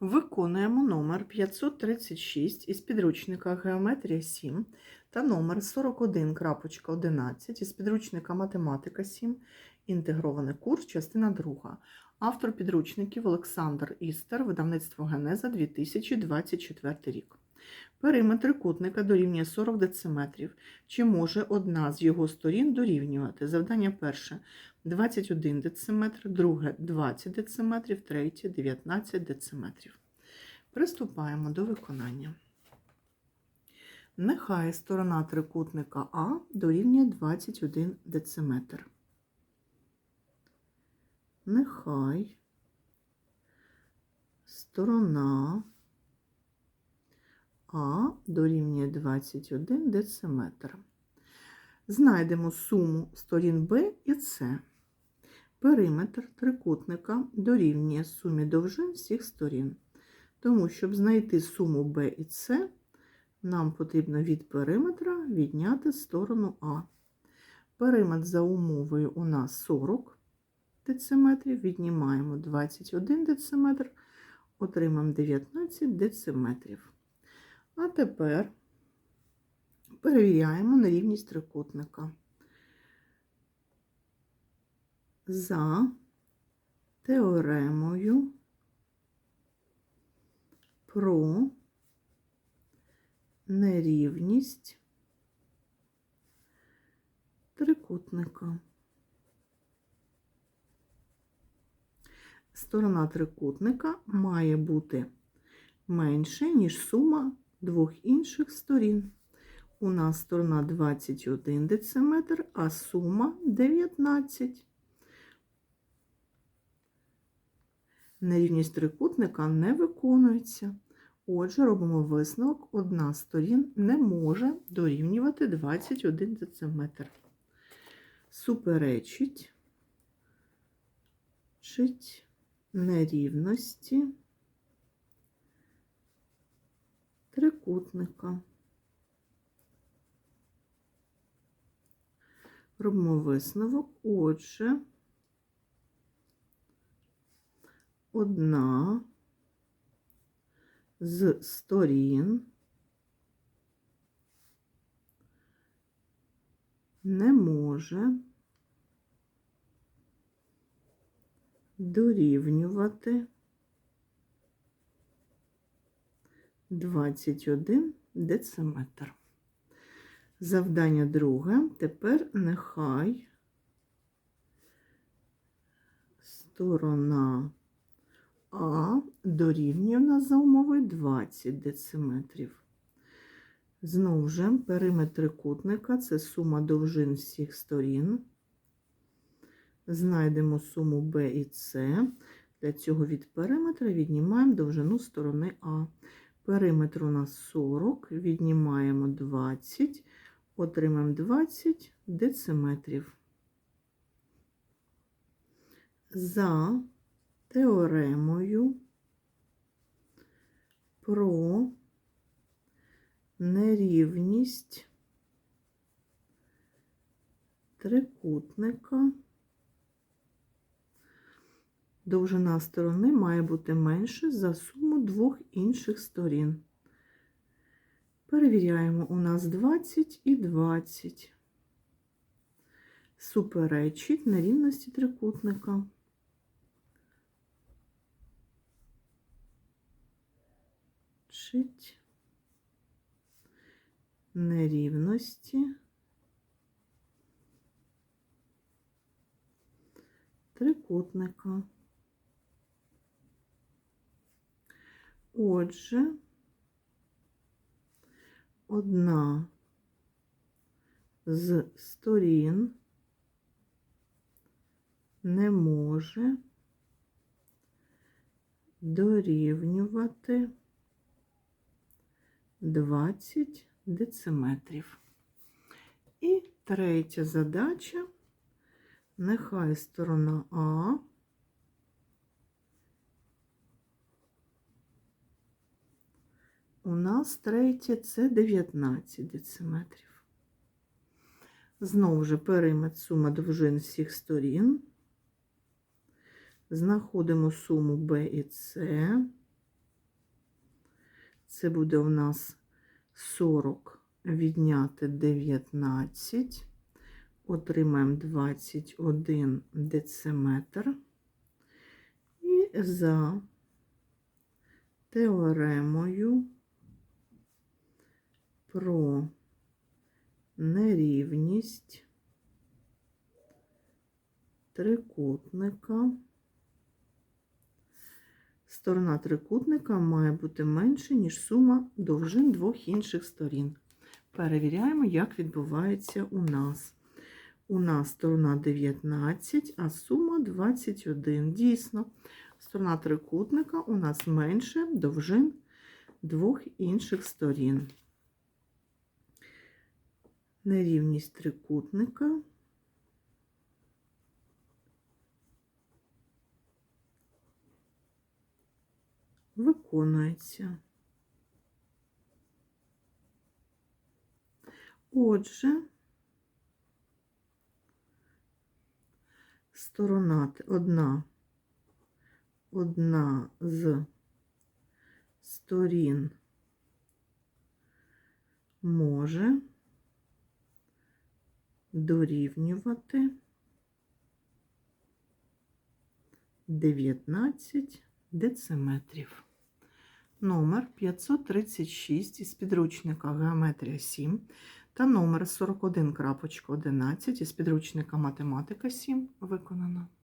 Виконуємо номер 536 із підручника Геометрія 7 та номер 41.11 із підручника Математика 7, інтегрований курс, частина 2. Автор підручників Олександр Істер, видавництво Генеза 2024 рік. Периметр трикутника дорівнює 40 дециметрів. Чи може одна з його сторін дорівнювати? Завдання перше 21 дециметр, друге 20 дециметрів, третє 19 дециметрів. Приступаємо до виконання. Нехай сторона трикутника А дорівнює 21 дециметр. Нехай сторона А дорівнює 21 дециметр. Знайдемо суму сторін Б і С. Периметр трикутника дорівнює сумі довжин всіх сторін. Тому, щоб знайти суму Б і С, нам потрібно від периметра відняти сторону А. Периметр за умовою у нас 40 дециметрів, віднімаємо 21 дециметр, отримаємо 19 дециметрів. А тепер перевіряємо нерівність трикутника. За теоремою про нерівність трикутника. Сторона трикутника має бути менше, ніж сума двох інших сторін. У нас сторона 21 дециметр, а сума 19. Нерівність трикутника не виконується. Отже, робимо висновок, одна з сторін не може дорівнювати 21 дециметр. Суперечить чить нерівності трикутника. Робимо висновок, отже, одна з сторін не може дорівнювати 21 дециметр. Завдання друге. Тепер нехай сторона А дорівнює на за умови 20 дециметрів. Знову ж, периметр трикутника це сума довжин всіх сторін. Знайдемо суму Б і С. Для цього від периметра віднімаємо довжину сторони А. Периметр у нас 40, віднімаємо 20, отримаємо 20 дециметрів. За теоремою про нерівність трикутника. Довжина сторони має бути менше за суму двох інших сторін. Перевіряємо, у нас 20 і 20. Суперечить нерівності трикутника. Чить нерівності трикутника. Отже, одна з сторін не може дорівнювати 20 дециметрів. І третя задача. Нехай сторона А у нас третє це 19 дециметрів. Знову ж периметр сума довжин всіх сторін. Знаходимо суму Б і С. Це буде у нас 40 відняти 19. Отримаємо 21 дециметр. І за теоремою про нерівність трикутника. Сторона трикутника має бути менше, ніж сума довжин двох інших сторін. Перевіряємо, як відбувається у нас. У нас сторона 19, а сума 21. Дійсно, сторона трикутника у нас менше довжин двох інших сторін. Нерівність трикутника виконується. Отже, сторона одна, одна з сторін може дорівнювати 19 дециметрів. Номер 536 із підручника Геометрія 7 та номер 41.11 із підручника Математика 7 виконано.